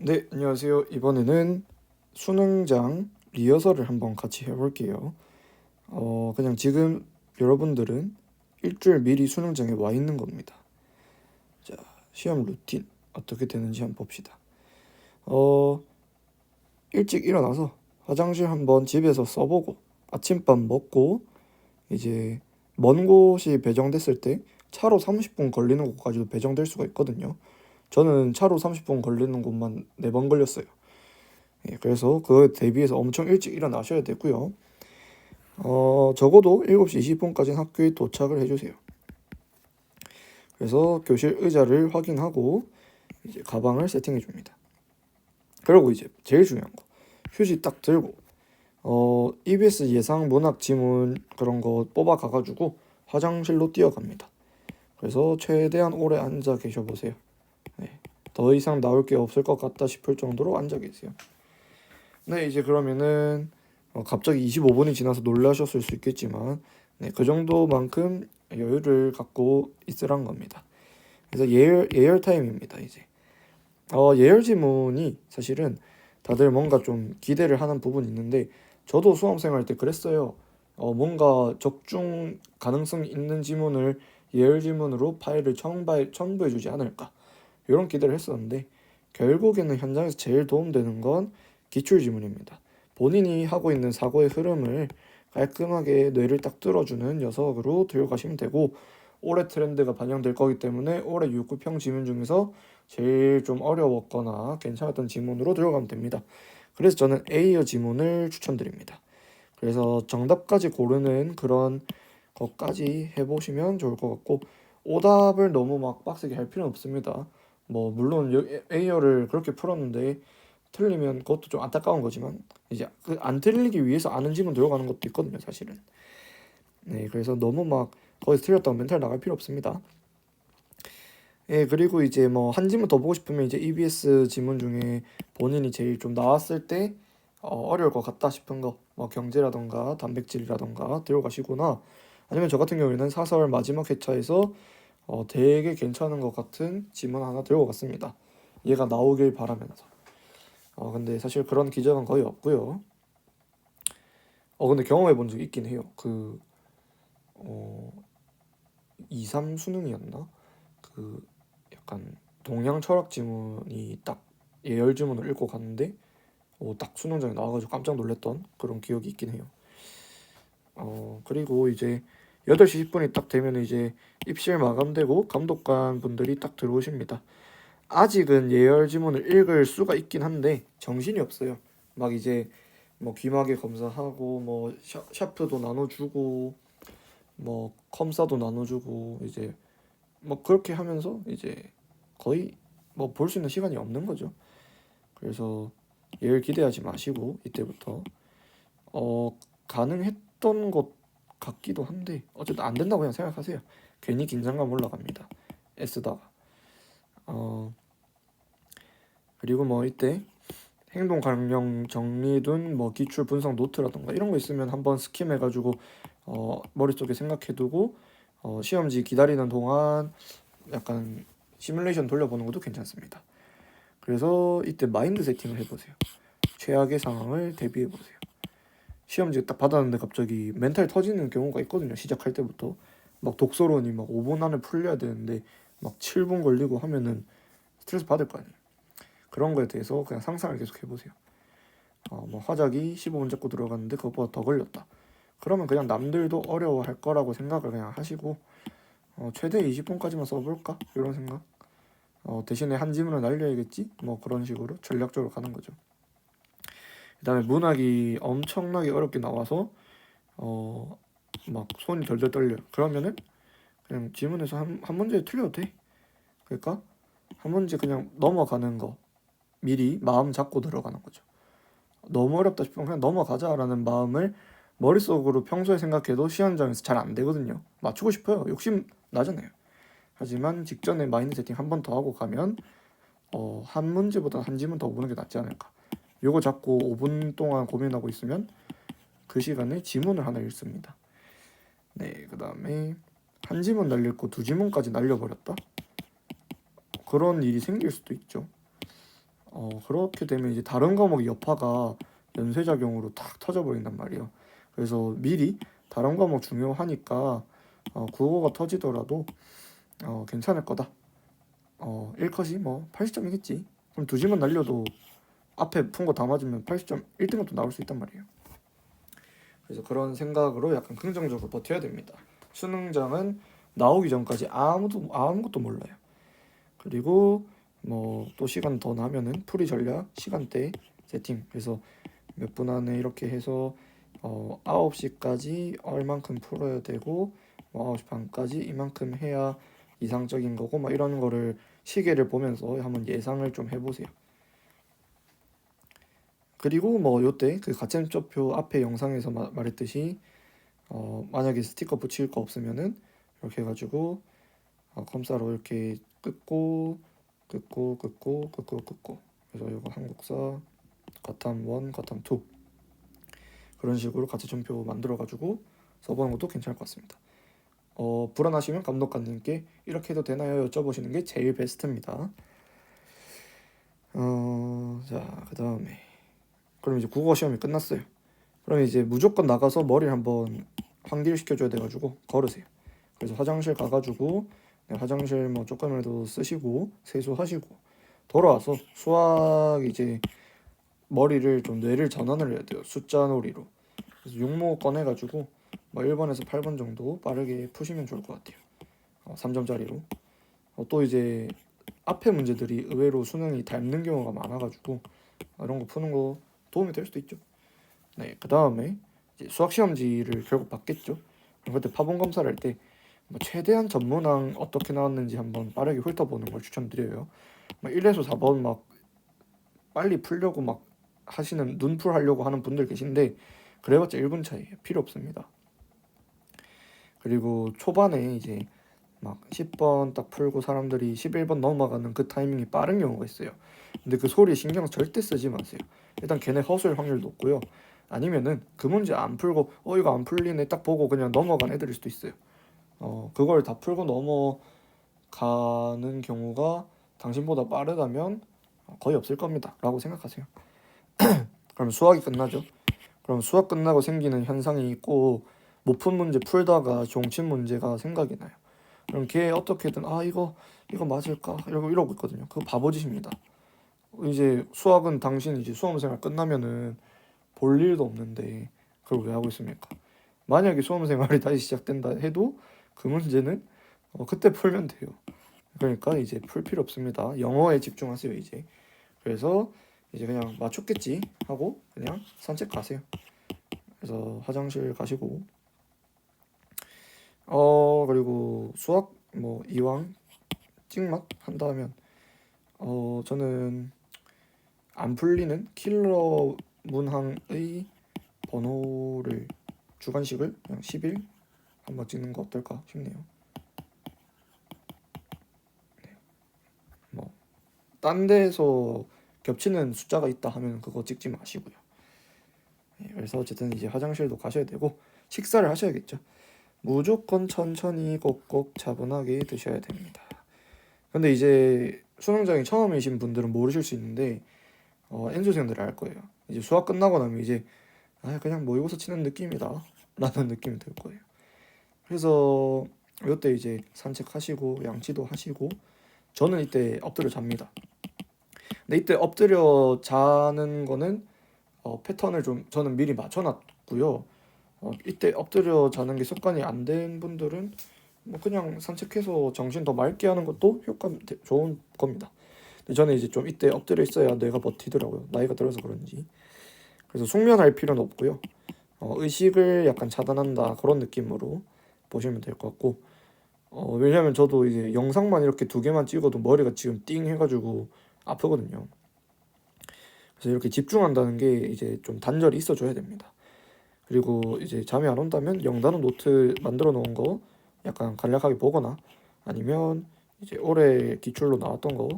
네, 안녕하세요. 이번에는 수능장 리허설을 한번 같이 해볼게요. 어, 그냥 지금 여러분들은 일주일 미리 수능장에 와 있는 겁니다. 자, 시험 루틴 어떻게 되는지 한번 봅시다. 어, 일찍 일어나서 화장실 한번 집에서 써보고 아침밥 먹고 이제 먼 곳이 배정됐을 때 차로 30분 걸리는 곳까지도 배정될 수가 있거든요. 저는 차로 30분 걸리는 곳만 4번 걸렸어요. 예, 그래서 그거에 대비해서 엄청 일찍 일어나셔야 되고요. 어, 적어도 7시 20분까지는 학교에 도착을 해주세요. 그래서 교실 의자를 확인하고 이제 가방을 세팅해 줍니다. 그리고 이제 제일 중요한 거 휴지 딱 들고 어, EBS 예상 문학 지문 그런 거 뽑아 가가지고 화장실로 뛰어갑니다. 그래서 최대한 오래 앉아 계셔 보세요. 네, 더 이상 나올 게 없을 것 같다 싶을 정도로 앉아 계세요. 네, 이제 그러면은 어, 갑자기 25분이 지나서 놀라셨을 수 있겠지만 네, 그 정도만큼 여유를 갖고 있으란 겁니다. 그래서 예열 예열 타임입니다. 이제 어, 예열 지문이 사실은 다들 뭔가 좀 기대를 하는 부분이 있는데 저도 수험생 할 때 그랬어요. 어, 뭔가 적중 가능성이 있는 지문을 예열 지문으로 파일을 첨부해 주지 않을까 이런 기대를 했었는데 결국에는 현장에서 제일 도움되는 건 기출 지문입니다. 본인이 하고 있는 사고의 흐름을 깔끔하게 뇌를 딱 뚫어주는 녀석으로 들고 가시면 되고 올해 트렌드가 반영될 거기 때문에 올해 육구평 지문 중에서 제일 좀 어려웠거나 괜찮았던 지문으로 들어가면 됩니다. 그래서 저는 A어 지문을 추천드립니다. 그래서 정답까지 고르는 그런 것까지 해보시면 좋을 것 같고 오답을 너무 막 빡세게 할 필요는 없습니다. 뭐 물론 여- A어를 그렇게 풀었는데 틀리면 그것도 좀 안타까운 거지만 이제 그 안 틀리기 위해서 아는 지문 들어가는 것도 있거든요, 사실은. 네, 그래서 너무 막 거기서 틀렸다고 멘탈 나갈 필요 없습니다. 예, 그리고 이제 뭐한 지문 더 보고 싶으면 이제 EBS 지문 중에 본인이 제일 좀 나왔을 때 어, 어려울 것 같다 싶은 거, 뭐 경제라던가 단백질이라던가 들어가시거나 아니면 저 같은 경우에는 사설 마지막 회차에서 어, 되게 괜찮은 것 같은 지문 하나 들고 갔습니다. 얘가 나오길 바라면서. 어, 근데 사실 그런 기적은 거의 없고요. 어, 근데 경험해 본적 있긴 해요. 그, 어, 2, 3 수능이었나? 그, 약간 동양 철학 지문이 딱 예열 지문을 읽고 갔는데, 어, 딱 수능장에 나와가지고 깜짝 놀랐던 그런 기억이 있긴 해요. 어, 그리고 이제 8시 10분이 딱 되면 이제 입실 마감되고 감독관 분들이 딱 들어오십니다. 아직은 예열 지문을 읽을 수가 있긴 한데 정신이 없어요. 막 이제 뭐 귀마개 검사하고 뭐 샤, 샤프도 나눠주고 뭐 컴사도 나눠주고 이제 뭐 그렇게 하면서 이제 거의 뭐 볼 수 있는 시간이 없는 거죠. 그래서 예열 기대하지 마시고 이때부터 어 가능했던 것 같기도 한데 어쨌든 안 된다고 그냥 생각하세요. 괜히 긴장감 올라갑니다. 애쓰다가 어 그리고 뭐 이때 행동 강령 정리둔 뭐 기출 분석 노트라던가 이런 거 있으면 한번 스킴 해가지고 어 머릿속에 생각해두고 어 시험지 기다리는 동안 약간 시뮬레이션 돌려보는 것도 괜찮습니다. 그래서 이때 마인드 세팅을 해보세요. 최악의 상황을 대비해 보세요. 시험지 딱 받았는데 갑자기 멘탈 터지는 경우가 있거든요. 시작할 때부터 막 독서론이 막 5분 안에 풀려야 되는데 막 7분 걸리고 하면은 스트레스 받을 거 아니에요. 그런 거에 대해서 그냥 상상을 계속 해보세요. 어, 뭐 화작이 15분 잡고 들어갔는데 그것보다 더 걸렸다. 그러면 그냥 남들도 어려워할 거라고 생각을 그냥 하시고 어, 최대 20분까지만 써볼까 이런 생각. 어, 대신에 한 지문을 날려야겠지. 뭐 그런 식으로 전략적으로 가는 거죠. 그다음에 문학이 엄청나게 어렵게 나와서 어 막 손이 덜덜 떨려. 그러면은 그냥 지문에서 한, 한 문제 틀려도 돼. 그러니까 한 문제 그냥 넘어가는 거 미리 마음 잡고 들어가는 거죠. 너무 어렵다 싶으면 그냥 넘어가자라는 마음을 머릿속으로 평소에 생각해도 시험장에서 잘 안 되거든요. 맞추고 싶어요. 욕심 나잖아요. 하지만 직전에 마인드 세팅 한 번 더 하고 가면 어, 한 문제보다 한 지문 더 보는 게 낫지 않을까. 요거 잡고 5분 동안 고민하고 있으면 그 시간에 지문을 하나 읽습니다. 네, 그 다음에 한 지문 날렸고 두 지문까지 날려버렸다. 그런 일이 생길 수도 있죠. 어 그렇게 되면 이제 다른 과목 여파가 연쇄작용으로 탁 터져버린단 말이에요. 그래서 미리 다른 과목 중요하니까 어, 국어가 터지더라도 어, 괜찮을 거다. 어, 1컷이 뭐 80점이겠지. 그럼 두 지만 날려도 앞에 푼 거 다 맞으면 80점 1등급도 나올 수 있단 말이에요. 그래서 그런 생각으로 약간 긍정적으로 버텨야 됩니다. 수능장은 나오기 전까지 아무도 아무것도 몰라요. 그리고 뭐 또 시간 더 나면은 풀이 전략 시간대 세팅 그래서 몇 분 안에 이렇게 해서 어 9시까지 얼만큼 풀어야 되고 뭐 9시 반까지 이만큼 해야 이상적인 거고 막 이런 거를 시계를 보면서 한번 예상을 좀 해보세요. 그리고 뭐 요때 그 가점표표 앞에 영상에서 마- 말했듯이 어 만약에 스티커 붙일 거 없으면은 이렇게 해가지고 어, 검사로 이렇게 끊고 끊고 끊고 끊고 끊고 그래서 이거 한국사 가탐 1 가탐 2 그런 식으로 가점표 만들어가지고 써보는 것도 괜찮을 것 같습니다. 어 불안하시면 감독관님께 이렇게 해도 되나요 여쭤보시는 게 제일 베스트입니다. 어 자 그 다음에 그럼 이제 국어 시험이 끝났어요. 그럼 이제 무조건 나가서 머리를 한번 환기시켜줘야 돼가지고 걸으세요. 그래서 화장실 가가지고 네, 화장실 뭐 조금이라도 쓰시고 세수하시고 돌아와서 수학 이제 머리를 좀 뇌를 전환을 해야 돼요. 숫자 놀이로. 그래서 육모 꺼내가지고 뭐 1번에서 8번 정도 빠르게 푸시면 좋을 것 같아요. 어, 3점짜리로. 어, 또 이제 앞에 문제들이 의외로 수능이 닮는 경우가 많아가지고 이런 거 푸는 거 도움이 될 수도 있죠. 네, 그 다음에 수학 시험지를 결국 받겠죠. 그때 파본 검사를 할 때 뭐 최대한 전문항 어떻게 나왔는지 한번 빠르게 훑어보는 걸 추천드려요. 막 1에서 4번 막 빨리 풀려고 막 하시는 눈풀 하려고 하는 분들 계신데 그래봤자 1분 차이에요. 필요 없습니다. 그리고 초반에 이제 막 10번 딱 풀고 사람들이 11번 넘어가는 그 타이밍이 빠른 경우가 있어요. 근데 그 소리 신경 절대 쓰지 마세요. 일단 걔네 허술 확률 높고요. 아니면은 그 문제 안 풀고 어 이거 안 풀리네 딱 보고 그냥 넘어간 애들일 수도 있어요. 어 그걸 다 풀고 넘어가는 경우가 당신보다 빠르다면 거의 없을 겁니다라고 생각하세요. 그럼 수학이 끝나죠. 그럼 수학 끝나고 생기는 현상이 있고 못 푼 문제 풀다가 종친 문제가 생각이 나요. 그럼 걔 어떻게든 아 이거 이거 맞을까 이러고 이러고 있거든요. 그거 바보짓입니다. 이제 수학은 당신 이제 수험생활 끝나면은 볼 일도 없는데 그걸 왜 하고 있습니까? 만약에 수험생활이 다시 시작된다 해도 그 문제는 어, 그때 풀면 돼요. 그러니까 이제 풀 필요 없습니다. 영어에 집중하세요 이제. 그래서 이제 그냥 맞췄겠지 하고 그냥 산책 가세요. 그래서 화장실 가시고 어 그리고 수학 뭐 이왕 찍맛 한다면 어 저는 안 풀리는 킬러 문항의 번호를 주관식을 그냥 10일 한번 찍는 거 어떨까 싶네요. 네. 뭐 딴 데서 겹치는 숫자가 있다 하면 그거 찍지 마시고요. 네, 그래서 어쨌든 이제 화장실도 가셔야 되고 식사를 하셔야겠죠. 무조건 천천히 꼭꼭 차분하게 드셔야 됩니다. 근데 이제 수능장이 처음이신 분들은 모르실 수 있는데 어, 엔소생들이 알 거예요. 이제 수학 끝나고 나면 이제 아 그냥 모의고사 치는 느낌이다 라는 느낌이 들 거예요. 그래서 이때 이제 산책하시고 양치도 하시고 저는 이때 엎드려 잡니다. 근데 이때 엎드려 자는 거는 어, 패턴을 좀 저는 미리 맞춰놨고요. 어, 이때 엎드려 자는 게 습관이 안 된 분들은 뭐 그냥 산책해서 정신 더 맑게 하는 것도 효과 대- 좋은 겁니다. 저는 이제 좀 이때 엎드려 있어야 뇌가 버티더라고요. 나이가 들어서 그런지. 그래서 숙면할 필요는 없고요. 어, 의식을 약간 차단한다 그런 느낌으로 보시면 될 것 같고 어, 왜냐면 저도 이제 영상만 이렇게 두 개만 찍어도 머리가 지금 띵 해가지고 아프거든요. 그래서 이렇게 집중한다는 게 이제 좀 단절이 있어줘야 됩니다. 그리고 이제 잠이 안 온다면 영단어 노트 만들어 놓은 거 약간 간략하게 보거나 아니면 이제 올해 기출로 나왔던 거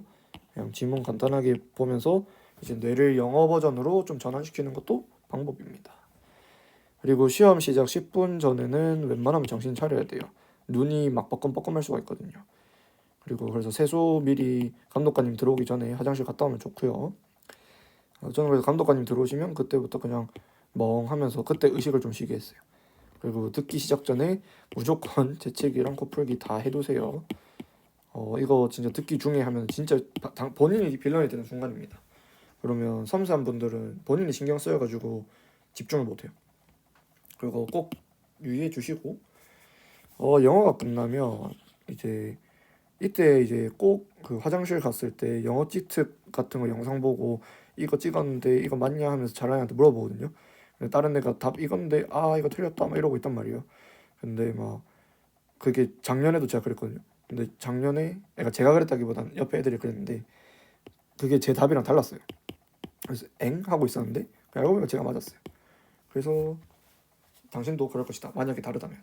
그냥 지문 간단하게 보면서 이제 뇌를 영어 버전으로 좀 전환시키는 것도 방법입니다. 그리고 시험 시작 10분 전에는 웬만하면 정신 차려야 돼요. 눈이 막 뻐끔뻐끔할 수가 있거든요. 그리고 그래서 세수 미리 감독관님 들어오기 전에 화장실 갔다 오면 좋고요. 어, 저는 그래서 감독관님 들어오시면 그때부터 그냥 멍하면서 그때 의식을 좀 쉬게 했어요. 그리고 듣기 시작 전에 무조건 재채기랑 코풀기 다 해두세요. 어 이거 진짜 듣기 중에 하면 진짜 바- 당- 본인이 빌런이 되는 순간입니다. 그러면 섬세한 분들은 본인이 신경 쓰여가지고 집중을 못해요. 그리고 꼭 유의해 주시고 어 영어가 끝나면 이제 이때 이제 꼭 그 화장실 갔을 때 영어 찌특 같은 거 영상 보고 이거 찍었는데 이거 맞냐 하면서 잘하는한테 물어보거든요. 다른 애가 답 이건데 아 이거 틀렸다 막 이러고 있단 말이에요. 근데 막 그게 작년에도 제가 그랬거든요. 근데 작년에 그러니까 제가 그랬다기보단 옆에 애들이 그랬는데 그게 제 답이랑 달랐어요. 그래서 엥 하고 있었는데 알고 보니까 제가 맞았어요. 그래서 당신도 그럴 것이다. 만약에 다르다면.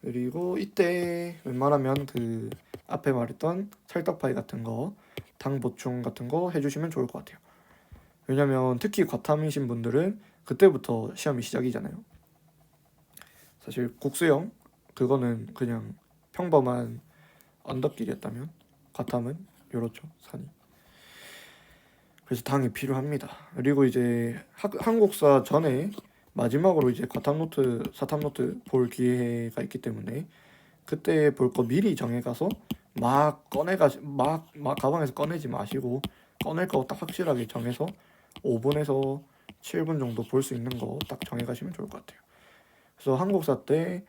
그리고 이때 웬만하면 그 앞에 말했던 찰떡파이 같은 거, 당 보충 같은 거 해주시면 좋을 것 같아요. 왜냐면 특히 과탐이신 분들은 그때부터 시험이 시작이잖아요. 사실 국수형 그거는 그냥 평범한 언덕길이었다면 과탐은 요렇죠 산이. 그래서 당이 필요합니다. 그리고 이제 학, 한국사 전에 마지막으로 이제 과탐 노트, 사탐 노트 볼 기회가 있기 때문에 그때 볼 거 미리 정해 가서 막 꺼내가 막, 막 가방에서 꺼내지 마시고 꺼낼 거 딱 확실하게 정해서 5분에서 7분 정도 볼 수 있는 거 딱 정해 가시면 좋을 것 같아요. 그래서 한국사 때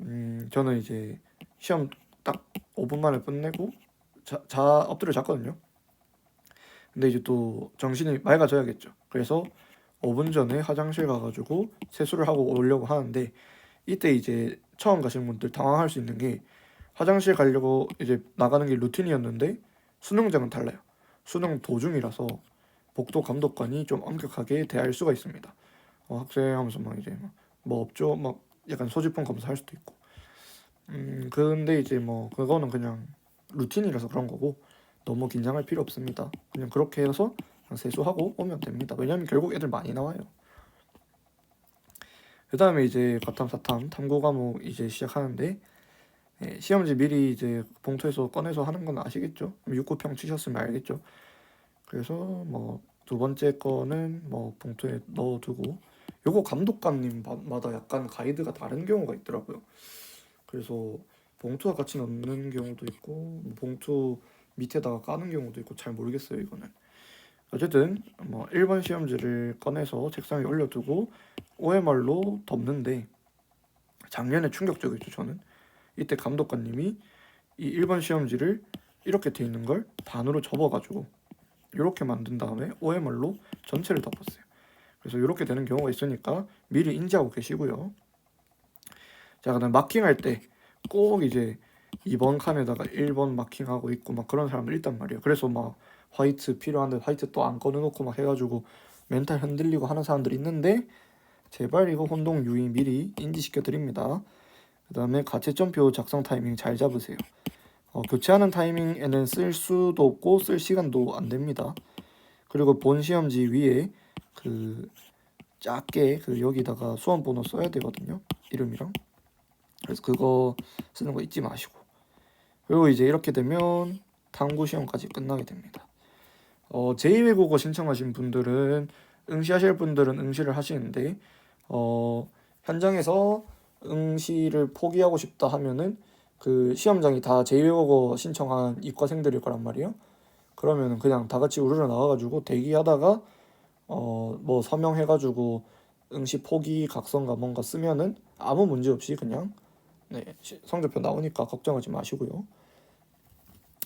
음, 저는 이제 시험 딱 5분 만에 끝내고 자, 자 엎드려 잤거든요. 근데 이제 또 정신이 맑아져야겠죠. 그래서 5분 전에 화장실 가가지고 세수를 하고 오려고 하는데 이때 이제 처음 가시는 분들 당황할 수 있는 게 화장실 가려고 이제 나가는 게 루틴이었는데 수능장은 달라요. 수능 도중이라서 복도 감독관이 좀 엄격하게 대할 수가 있습니다. 어, 학생 하면서 막 이제 막 뭐 없죠? 막 약간 소지품 검사할 수도 있고. 음 근데 이제 뭐 그거는 그냥 루틴이라서 그런 거고 너무 긴장할 필요 없습니다. 그냥 그렇게 해서 세수하고 오면 됩니다. 왜냐면 결국 애들 많이 나와요. 그 다음에 이제 과탐 사탐 탐구 과목 이제 시작하는데 예, 시험지 미리 이제 봉투에서 꺼내서 하는 건 아시겠죠? 육구평 치셨으면 알겠죠? 그래서 뭐 두 번째 거는 뭐 봉투에 넣어두고 요거 감독관님마다 약간 가이드가 다른 경우가 있더라고요. 그래서 봉투와 같이 넣는 경우도 있고 뭐 봉투 밑에다가 까는 경우도 있고 잘 모르겠어요 이거는. 어쨌든 뭐 1번 시험지를 꺼내서 책상에 올려두고 OMR로 덮는데 작년에 충격적이었죠 저는. 이때 감독관님이 이 1번 시험지를 이렇게 돼 있는 걸 반으로 접어가지고 이렇게 만든 다음에 OMR로 전체를 덮었어요. 그래서 이렇게 되는 경우가 있으니까 미리 인지하고 계시고요 자 그다음 마킹할 때 꼭 이제 2번 칸에다가 1번 마킹하고 있고 막 그런 사람들 있단 말이에요 그래서 막 화이트 필요한데 화이트 또 안 꺼내놓고 막 해가지고 멘탈 흔들리고 하는 사람들이 있는데 제발 이거 혼동 유의 미리 인지시켜 드립니다. 그 다음에 가채점표 작성 타이밍 잘 잡으세요. 어, 교체하는 타이밍에는 쓸 수도 없고 쓸 시간도 안 됩니다. 그리고 본 시험지 위에 그 작게 그 여기다가 수험 번호 써야 되거든요. 이름이랑. 그래서 그거 쓰는 거 잊지 마시고. 그리고 이제 이렇게 되면 탐구 시험까지 끝나게 됩니다. 어, 제2외국어 신청하신 분들은 응시하실 분들은 응시를 하시는데 어, 현장에서 응시를 포기하고 싶다 하면은 그 시험장이 다 제2외국어 신청한 이과생들일 거란 말이에요. 그러면은 그냥 다 같이 우르르 나와가지고 대기하다가 어, 뭐 서명해가지고 응시 포기 각성가 뭔가 쓰면은 아무 문제 없이 그냥 네, 시- 성적표 나오니까 걱정하지 마시고요.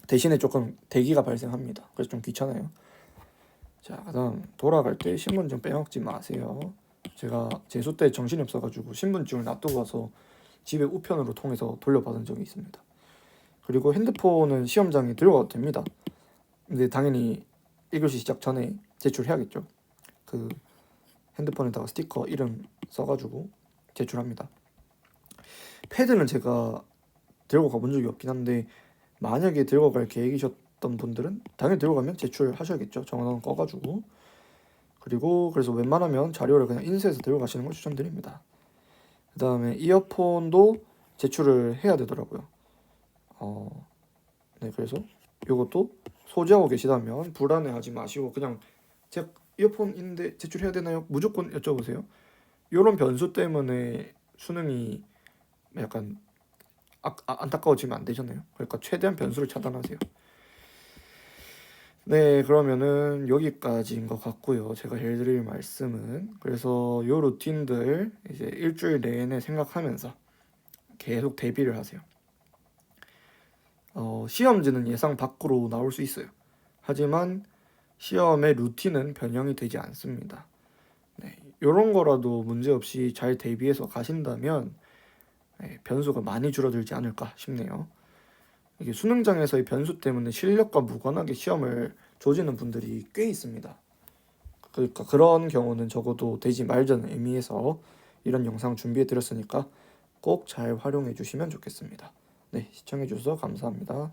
대신에 조금 대기가 발생합니다. 그래서 좀 귀찮아요. 자, 그다음 돌아갈 때 신분증 빼먹지 마세요. 제가 재수 때 정신이 없어가지고 신분증을 놔두고 와서 집에 우편으로 통해서 돌려받은 적이 있습니다. 그리고 핸드폰은 시험장에 들고 가도 됩니다. 근데 당연히 1교시 시작 전에 제출해야겠죠. 그 핸드폰에다가 스티커 이름 써가지고 제출합니다. 패드는 제가 들고 가본 적이 없긴 한데 만약에 들고 갈 계획이셨던 분들은 당연히 들고 가면 제출하셔야겠죠. 전원 꺼가지고 그리고 그래서 웬만하면 자료를 그냥 인쇄해서 들고 가시는 걸 추천드립니다. 그 다음에 이어폰도 제출을 해야 되더라고요. 어, 네 그래서 이것도 소지하고 계시다면 불안해하지 마시고 그냥 제가 이어폰 있는데 제출해야 되나요? 무조건 여쭤보세요. 이런 변수 때문에 수능이 약간 아, 아, 안타까워지면 안 되잖아요. 그러니까 최대한 변수를 차단하세요. 네, 그러면은 여기까지인 것 같고요. 제가 해드릴 말씀은 그래서 요 루틴들 이제 일주일 내내 생각하면서 계속 대비를 하세요. 어, 시험지는 예상 밖으로 나올 수 있어요. 하지만 시험의 루틴은 변형이 되지 않습니다. 네, 이런 거라도 문제없이 잘 대비해서 가신다면 네, 변수가 많이 줄어들지 않을까 싶네요. 이게 수능장에서의 변수 때문에 실력과 무관하게 시험을 조지는 분들이 꽤 있습니다. 그러니까 그런 경우는 적어도 되지 말자는 의미에서 이런 영상 준비해 드렸으니까 꼭 잘 활용해 주시면 좋겠습니다. 네, 시청해 주셔서 감사합니다.